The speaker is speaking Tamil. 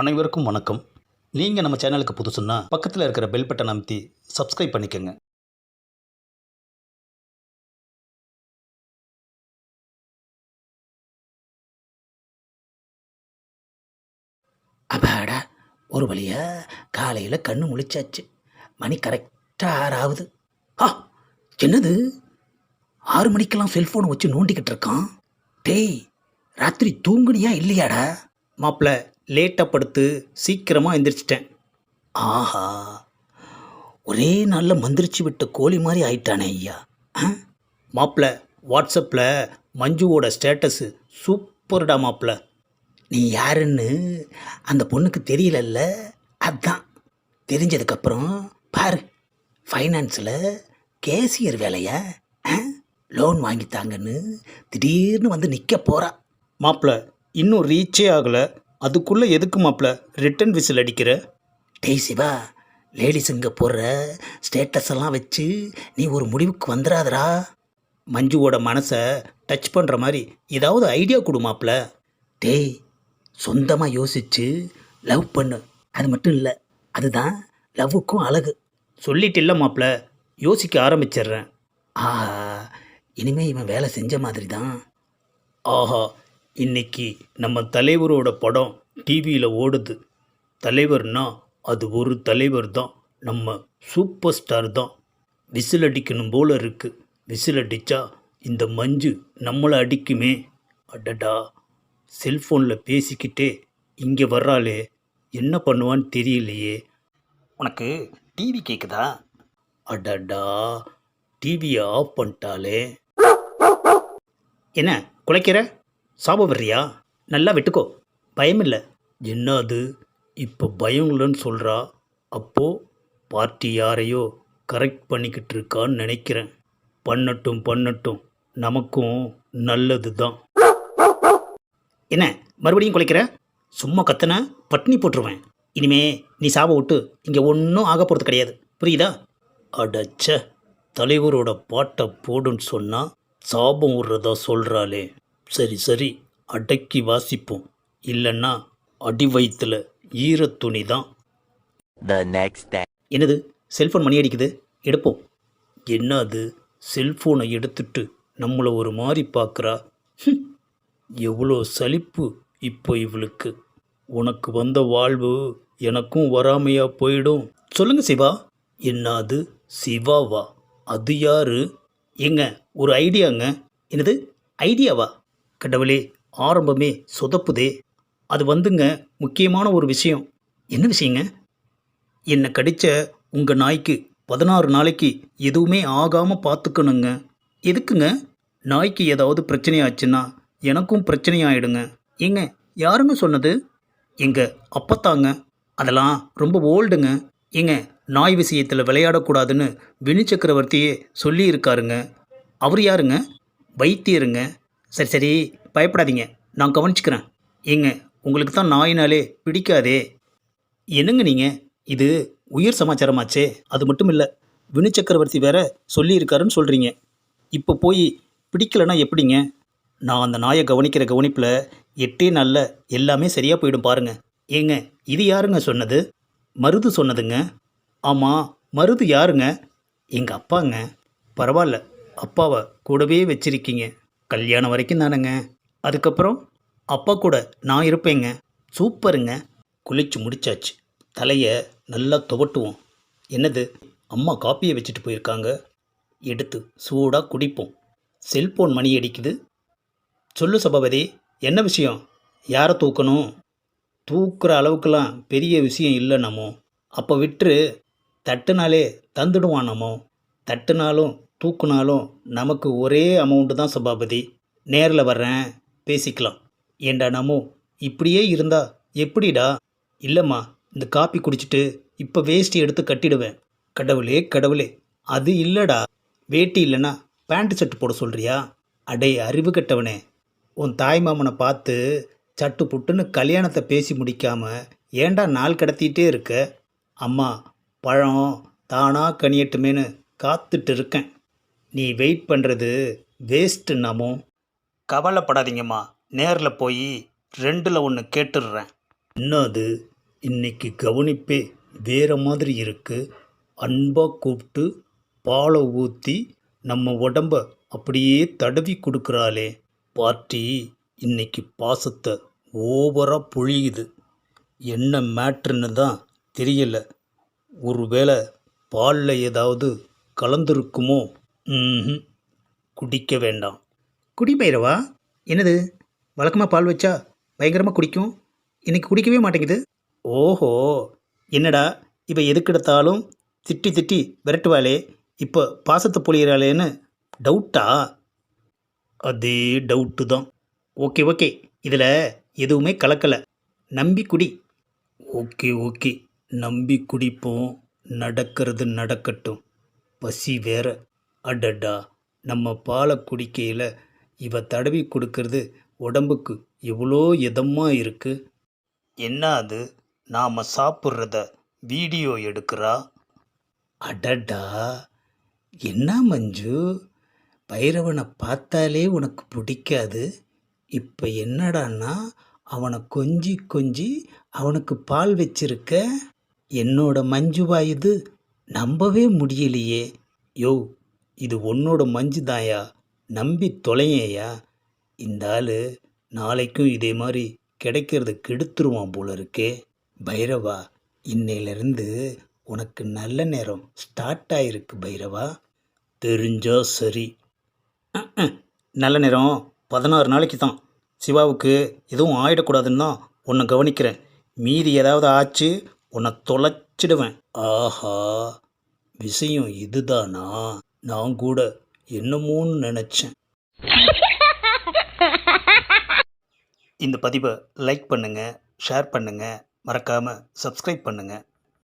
அனைவருக்கும் வணக்கம். நீங்கள் நம்ம சேனலுக்கு புதுசுன்னா பக்கத்தில் இருக்கிற பெல் பட்டன் அமைத்தி சப்ஸ்கிரைப் பண்ணிக்கோங்க. அப்பாடா ஒரு வழியா காலையில் கண்ணு முழிச்சாச்சு. மணி கரெக்டாக ஆறாவது ஆ என்னது? ஆறு மணிக்கெல்லாம் செல்ஃபோனை வச்சு நோண்டிக்கிட்டு இருக்கான்? டேய் ராத்திரி தூங்குனியா இல்லையாடா? மாப்பிள்ள லேட்டாக படுத்து சீக்கிரமாக எந்திரிச்சிட்டேன். ஆஹா ஒரே நாளில் மந்திரிச்சு விட்ட கோழி மாதிரி ஆயிட்டானே ஐயா. ஆ மாப்பிள்ள வாட்ஸ்அப்பில் மஞ்சுவோட ஸ்டேட்டஸு சூப்பர்டா மாப்பிள்ள நீ யாருன்னு அந்த பொண்ணுக்கு தெரியலல்ல? அதான் தெரிஞ்சதுக்கப்புறம் பாரு ஃபைனான்ஸில் கேசியர் வேலையா? லோன் வாங்கித்தாங்கன்னு திடீர்னு வந்து நிற்க போகிறா மாப்பிள்ள இன்னும் ரீச்சே ஆகலை. அதுக்குள்ளே எதுக்கு மாப்பிள்ள ரிட்டன் விசில் அடிக்கிற? டேய் சிவா லேடிஸுங்க போடுற ஸ்டேட்டஸ் எல்லாம் வச்சு நீ ஒரு முடிவுக்கு வந்துடாதடா. மஞ்சுவோட மனசை டச் பண்ணுற மாதிரி ஏதாவது ஐடியா கொடு மாப்பிள்ள டேய் சொந்தமாக யோசிச்சு லவ் பண்ணு. அது மட்டும் இல்லை அதுதான் லவ்வுக்கும் அழகு. சொல்லிட்டு இல்லை மாப்பிள்ள யோசிக்க ஆரம்பிச்சிடுறேன். ஆஹா இனிமே இவன் வேலை செஞ்ச மாதிரி தான் ஆஹா இன்னைக்கு நம்ம தலைவரோட படம் டிவியில் ஓடுது. தலைவர்னா அது ஒரு தலைவர் தான் நம்ம சூப்பர் ஸ்டார் தான். விசில் அடிக்கணும் போல இருக்குது விசில் அடித்தா இந்த மஞ்சு நம்மளை அடிக்குமே. அடடா செல்ஃபோனில் பேசிக்கிட்டே இங்கே வர்றாளே. என்ன பண்ணுவான்னு தெரியலையே. உனக்கு டிவி கேட்குதா அடடா டிவியை ஆஃப் பண்ணிட்டாலே என்ன குலைக்கிற? சாப வர்றியா? நல்லா விட்டுக்கோ. பயமில்லை. என்ன அது இப்போ பயம் இல்லைன்னு சொல்கிறா அப்போது பார்ட்டி யாரையோ கரெக்ட் பண்ணிக்கிட்டு இருக்கான்னு நினைக்கிறேன். பண்ணட்டும் பண்ணட்டும். நமக்கும் நல்லது தான் என்ன மறுபடியும் குலைக்கிற? சும்மா கத்தன பட்னி போட்டுருவேன். இனிமே நீ சாப விட்டு இங்கே ஒன்றும் ஆக போகிறது கிடையாது. புரியுதா? அடச்ச தலைவரோட பாட்டை போடுன்னு சொன்னால் சாபம் விடுறதா சொல்கிறாளே சரி சரி அடக்கி வாசிப்போம். இல்லைன்னா அடி வயிற்றுல ஈரத்துணி தான். என்னது? செல்ஃபோன் மணி அடிக்குது? எடுப்போம். என்ன அது செல்ஃபோனை எடுத்துட்டு நம்மளை ஒரு மாதிரி பார்க்குறா எவ்வளோ சலிப்பு இப்போ இவளுக்கு. உனக்கு வந்த வாழ்வு எனக்கும் வராமையா போயிடும். சொல்லுங்க சிவா. என்ன அது சிவாவா? அது யாரு? ஏங்க ஒரு ஐடியாங்க. என்னது? ஐடியாவா? கடவுளே ஆரம்பமே சொதப்புதே. அது வந்துங்க முக்கியமான ஒரு விஷயம். என்ன விஷயங்க? என்னை கடித்த உங்கள் நாய்க்கு பதினாறு நாளைக்கு எதுவுமே ஆகாமல் பார்த்துக்கணுங்க எதுக்குங்க? நாய்க்கு ஏதாவது பிரச்சனை ஆச்சுன்னா எனக்கும் பிரச்சனை ஆயிடுங்க ஏங்க யாருங்க சொன்னது? எங்க அப்பத்தாங்க. அதெல்லாம் ரொம்ப ஓல்டுங்க. ஏங்க நாய் விஷயத்தில் விளையாடக்கூடாதுன்னு வினு சக்கரவர்த்தியே சொல்லியிருக்காருங்க. அவர் யாருங்க? வைத்தியருங்க. சரி சரி பயப்படாதீங்க. நான் கவனிச்சுக்கிறேன். ஏங்க உங்களுக்கு தான் நாயினாலே பிடிக்காதே. என்னங்க நீங்கள் இது உயிர் சமாச்சாரமாச்சே. அது மட்டும் இல்லை வினு சக்கரவர்த்தி வேற சொல்லியிருக்காருன்னு சொல்கிறீங்க இப்போ போய் பிடிக்கலைன்னா எப்படிங்க? நான் அந்த நாயை கவனிக்கிற கவனிப்பில் எட்டே நாளில் எல்லாமே சரியாக போயிடும் பாருங்க. ஏங்க இது யாருங்க சொன்னது? மருது சொன்னதுங்க? ஆமாம் மருது யாருங்க? எங்கள் அப்பாங்க. பரவாயில்ல அப்பாவை கூடவே வச்சிருக்கீங்க. கல்யாணம் வரைக்கும் தானேங்க. அதுக்கப்புறம் அப்பா கூட நான் இருப்பேங்க. சூப்பருங்க. குளிச்சு முடிச்சாச்சு. தலையை நல்லா துவட்டுவோம். என்னது? அம்மா காப்பியை வச்சுட்டு போயிருக்காங்க. எடுத்து சூடாக குடிப்போம். செல்போன் மணி அடிக்குது. சொல்லு சபாபதி என்ன விஷயம்? யாரை தூக்கணும்? தூக்குற அளவுக்கெல்லாம் பெரிய விஷயம் இல்லை நம்மோ. அப்போ விட்டுரு. தட்டுனாலே தந்துடுவான் நம்மோ. தட்டுனாலும் தூக்குனாலும் நமக்கு ஒரே அமௌண்ட்டு தான் சபாபதி. நேரில் வர்றேன் பேசிக்கலாம். ஏண்டா நமோ? இப்படியே இருந்தா எப்படிடா? இல்லைம்மா இந்த காப்பி குடிச்சிட்டு இப்போ வேஷ்டி எடுத்து கட்டிடுவேன். கடவுளே கடவுளே அது இல்லைடா. வேட்டி இல்லைன்னா பேண்ட் சட்டு போட சொல்கிறியா அடே அறிவு கெட்டவனே. உன் தாய் மாமனை பார்த்து சட்டு புட்டுன்னு கல்யாணத்தை பேசி முடிக்காமல் ஏன்டா நாள் கடத்திட்டே இருக்க? அம்மா பழம் தானாக கனியட்டுமேன்னு காத்துட்டு இருக்கேன். நீ வெயிட் பண்ணுறது வேஸ்ட்டு நமோ. கவலைப்படாதீங்கம்மா. நேரில் போய் ரெண்டில் ஒன்று கேட்டுடுறேன் என்னது? இன்னைக்கு கவனிப்பே. வேற மாதிரி இருக்குது அன்பாக கூப்பிட்டு பாலை ஊற்றி நம்ம உடம்ப அப்படியே தடவி கொடுக்குறாளே. பார்ட்டி இன்னைக்கு பாசத்தை ஓவராக பொழியுது. என்ன மேட்ருன்னு தான் தெரியலை. ஒருவேளை பாலில் ஏதாவது கலந்துருக்குமோ? ம்ஹும். குடிக்க வேண்டாம். குடி பைரவா? என்னது? வழக்கமாக பால் வச்சா பயங்கரமாக குடிக்கும்? இன்னைக்கு குடிக்கவே மாட்டேங்குது. ஓஹோ. என்னடா இப்போ எதுக்கெடுத்தாலும் திட்டி திட்டி விரட்டுவாளே. இப்போ பாசத்தை பொழியிறாளேன்னு டவுட்டா? அதே டவுட்டு தான். Okay okay. இதில் எதுவுமே கலக்கலை. நம்பி குடி. Okay okay. நம்பி குடிப்போம். நடக்கிறது நடக்கட்டும். பசி வேற. அடடா நம்ம பாலை குடிக்கையில் இவ தடவி கொடுக்கறது உடம்புக்கு எவ்வளோ இதமாக இருக்கு? என்ன அது? நாம் சாப்பிட்றத வீடியோ எடுக்கிறா? அடடா என்ன மஞ்சு? பைரவனை பார்த்தாலே உனக்கு பிடிக்காது. இப்போ என்னடான்னா அவனை கொஞ்சி கொஞ்சி அவனுக்கு பால் வச்சிருக்க? என்னோட மஞ்சுவா இது நம்பவே முடியலையே. யோ இது உன்னோட மஞ்சு தாயா நம்பி தொலையேயா? இந்த ஆள் நாளைக்கும் இதே மாதிரி கிடைக்கிறத கெடுத்துருவான் போல இருக்கே. பைரவா இன்னையிலேருந்து உனக்கு நல்ல நேரம் ஸ்டார்ட் ஆயிருக்கு பைரவா. தெரிஞ்சா சரி. நல்ல நேரம். பதினாறு நாளைக்கு தான். சிவாவுக்கு எதுவும் ஆயிடக்கூடாதுன்னு தான் உன்னை கவனிக்கிறேன். மீறி ஏதாவது ஆச்சு உன்னை தொலைச்சிடுவேன். ஆஹா விஷயம் இதுதானா? நான் கூட என்னமோன்னு நினச்சேன். இந்த பதிவை லைக் பண்ணுங்கள் ஷேர் பண்ணுங்கள் மறக்காமல் சப்ஸ்கிரைப் பண்ணுங்கள்